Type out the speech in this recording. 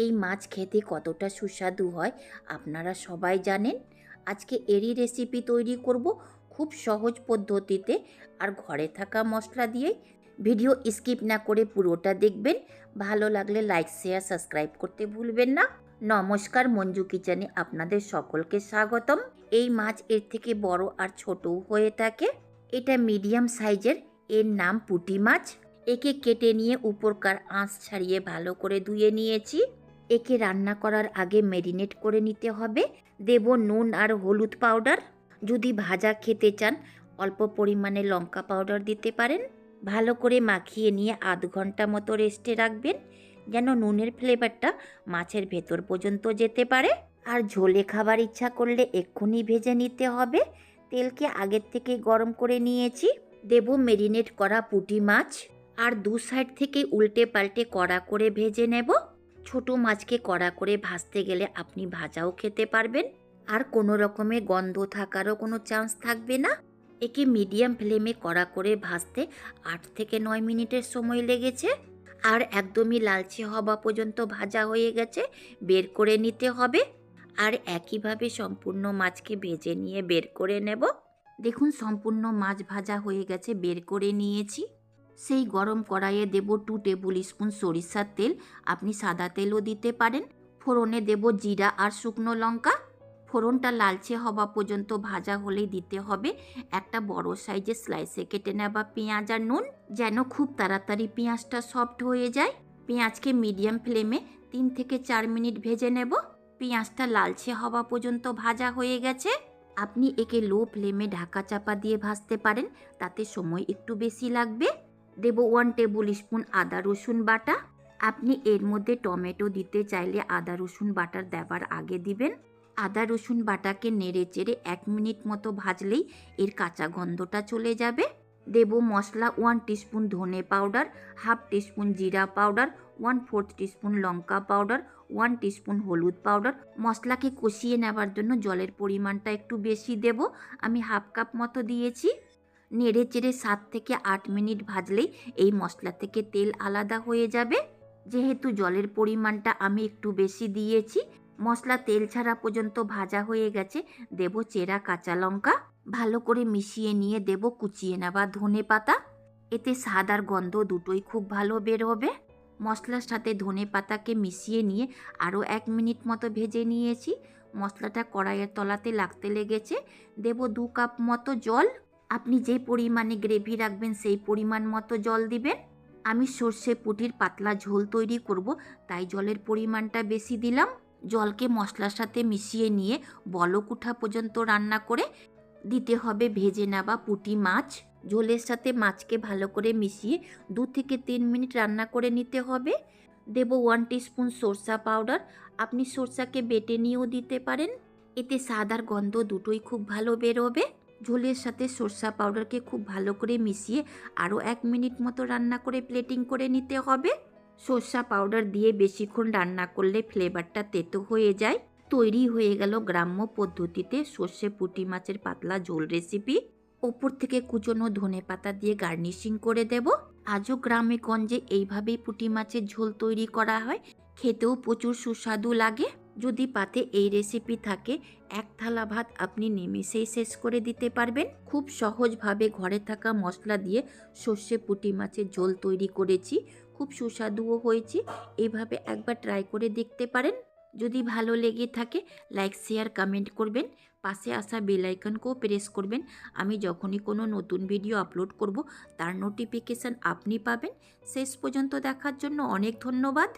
এই মাছ খেতে কতটা সুস্বাদু হয় আপনারা সবাই জানেন। আজকে এরই রেসিপি তৈরি করব খুব সহজ পদ্ধতিতে আর ঘরে থাকা মশলা দিয়ে। ভিডিও স্কিপ না করে পুরোটা দেখবেন। ভালো লাগলে লাইক শেয়ার সাবস্ক্রাইব করতে ভুলবেন না। নমস্কার, মঞ্জু কিচেনে আপনাদের সকলকে স্বাগতম। এই মাছ এর থেকে বড় আর ছোটও হয়ে থাকে। এটা মিডিয়াম সাইজের এর নাম পুঁটি মাছ। একে কেটে নিয়ে উপরকার আঁশ ছাড়িয়ে ভালো করে ধুয়ে নিয়েছি। একে রান্না করার আগে ম্যারিনেট করে নিতে হবে। দেব নুন আর হলুদ পাউডার। যদি ভাজা খেতে চান, অল্প পরিমাণে লঙ্কা পাউডার দিতে পারেন। ভালো করে মাখিয়ে নিয়ে আধ ঘণ্টা মতো রেস্টে রাখবেন, যেন নুনের ফ্লেভারটা মাছের ভেতর পর্যন্ত যেতে পারে। আর ঝোলে খাবার ইচ্ছা করলে এক্ষুনি ভেজে নিতে হবে। তেলকে আগের থেকে গরম করে নিয়েছি। দেব মেরিনেট করা পুঁটি মাছ। আর দু সাইড থেকে উল্টে পাল্টে কড়া করে ভেজে নেব। ছোট মাছকে কড়া করে ভাজতে গেলে আপনি ভাজাও খেতে পারবেন। আর কোনো রকমের গন্ধ থাকারও কোনো চান্স থাকবে না। একে মিডিয়াম ফ্লেমে কড়া করে ভাজতে আট থেকে নয় মিনিটের সময় লেগেছে। আর একদমই লালচে হওয়া পর্যন্ত ভাজা হয়ে গেছে, বের করে নিতে হবে। আর একইভাবে সম্পূর্ণ মাছকে ভেজে নিয়ে বের করে নেব। দেখুন, সম্পূর্ণ মাছ ভাজা হয়ে গেছে, বের করে নিয়েছি। সেই গরম কড়াইয়ে দেব টু টেবিল স্পুন সরিষার তেল। আপনি সাদা তেলও দিতে পারেন। ফোড়নে দেব জিরা আর শুকনো লঙ্কা। ফোড়নটা লালচে হওয়া পর্যন্ত ভাজা হলেই দিতে হবে। একটা বড় সাইজের স্লাইসে কেটে নেওয়া পেঁয়াজ আর নুন, যেন খুব তাড়াতাড়ি পেঁয়াজটা সফট হয়ে যায়। পেঁয়াজকে মিডিয়াম ফ্লেমে তিন থেকে চার মিনিট ভেজে নেব। পেঁয়াজটা লালচে হওয়া পর্যন্ত ভাজা হয়ে গেছে। আপনি একে লো ফ্লেমে ঢাকা চাপা দিয়ে ভাজতে পারেন। তাতে সময় একটু বেশি লাগবে। দেব ওয়ান টেবিল স্পুন আদা, রসুন বাটা। আপনি এর মধ্যে টমেটো দিতে চাইলে আদা, রসুন বাটার দেওয়ার আগে দিবেন। আদা, রসুন বাটাকে নেড়ে চেড়ে এক মিনিট মতো ভাজলেই এর কাঁচা গন্ধটা চলে যাবে। দেব মশলা ওয়ান টিস্পুন ধনে পাউডার হাফ টিস্পুন জিরা পাউডার ওয়ান ফোর্থ টিস্পুন লঙ্কা পাউডার ওয়ান টিস্পুন হলুদ পাউডার মশলাকে কষিয়ে নেওয়ার জন্য জলের পরিমাণটা একটু বেশি দেব। আমি হাফ কাপ মতো দিয়েছি। নেড়ে চেড়ে সাত থেকে আট মিনিট ভাজলেই এই মশলা থেকে তেল আলাদা হয়ে যাবে। যেহেতু জলের পরিমাণটা আমি একটু বেশি দিয়েছি, মশলা তেল ছাড়া পর্যন্ত ভাজা হয়ে গেছে, দেব চেরা কাঁচা লঙ্কা। ভালো করে মিশিয়ে নিয়ে দেব কুচিয়ে নেওয়া ধনে পাতা। এতে স্বাদ আর গন্ধ দুটোই খুব ভালো বের হবে। মশলার সাথে ধনে পাতাকে মিশিয়ে নিয়ে আরও এক মিনিট মতো ভেজে নিয়েছি। মশলাটা কড়াইয়ের তলাতে লাগতে লেগেছে। দেব দু কাপ মতো জল। আপনি যে পরিমাণে গ্রেভি রাখবেন, সেই পরিমাণ মতো জল দিবেন। আমি সর্ষে পুটির পাতলা ঝোল তৈরি করব, তাই জলের পরিমাণটা বেশি দিলাম। জলকে মশলার সাথে মিশিয়ে নিয়ে বলক উঠা পর্যন্ত রান্না করে দিতে হবে ভেজে নেওয়া পুঁটি মাছ। ঝোলের সাথে মাছকে ভালো করে মিশিয়ে দু থেকে তিন মিনিট রান্না করে নিতে হবে। দেব ওয়ান টিস্পুন সরষা পাউডার। আপনি সরষাকে বেটে নিয়েও দিতে পারেন। এতে স্বাদ আর গন্ধ দুটোই খুব ভালো বেরোবে। ঝোলের সাথে সরষা পাউডারকে খুব ভালো করে মিশিয়ে আরও এক মিনিট মতো রান্না করে প্লেটিং করে নিতে হবে। সর্ষা পাউডার দিয়ে বেশিক্ষণ রান্না করলে ফ্লেভারটা তেতো হয়ে যায়। তৈরি হয়ে গেল গ্রাম্য পদ্ধতিতে সর্ষে পুঁটি মাছের পাতলা ঝোল রেসিপি ওপর থেকে কুচনো ধনে পাতা দিয়ে গার্নিশিং করে দেব। আজও গ্রামে গঞ্জে এইভাবেই পুঁটি মাছের ঝোল তৈরি করা হয়। খেতেও প্রচুর সুস্বাদু লাগে। যদি পাতে এই রেসিপি থাকে, এক থালা ভাত আপনি নিমেষেই শেষ করে দিতে পারবেন। খুব সহজভাবে ঘরে থাকা মশলা দিয়ে সর্ষে, পুঁটি মাছের ঝোল তৈরি করেছি। খুব সুস্বাদুও হয়েছে। এভাবে একবার ট্রাই করে দেখতে পারেন। যদি ভালো লেগে থাকে লাইক শেয়ার কমেন্ট করবেন। পাশে আসা বেল আইকনকেও প্রেস করবেন। আমি যখনই কোনো নতুন ভিডিও আপলোড করব, তার নোটিফিকেশান আপনি পাবেন। শেষ পর্যন্ত দেখার জন্য অনেক ধন্যবাদ।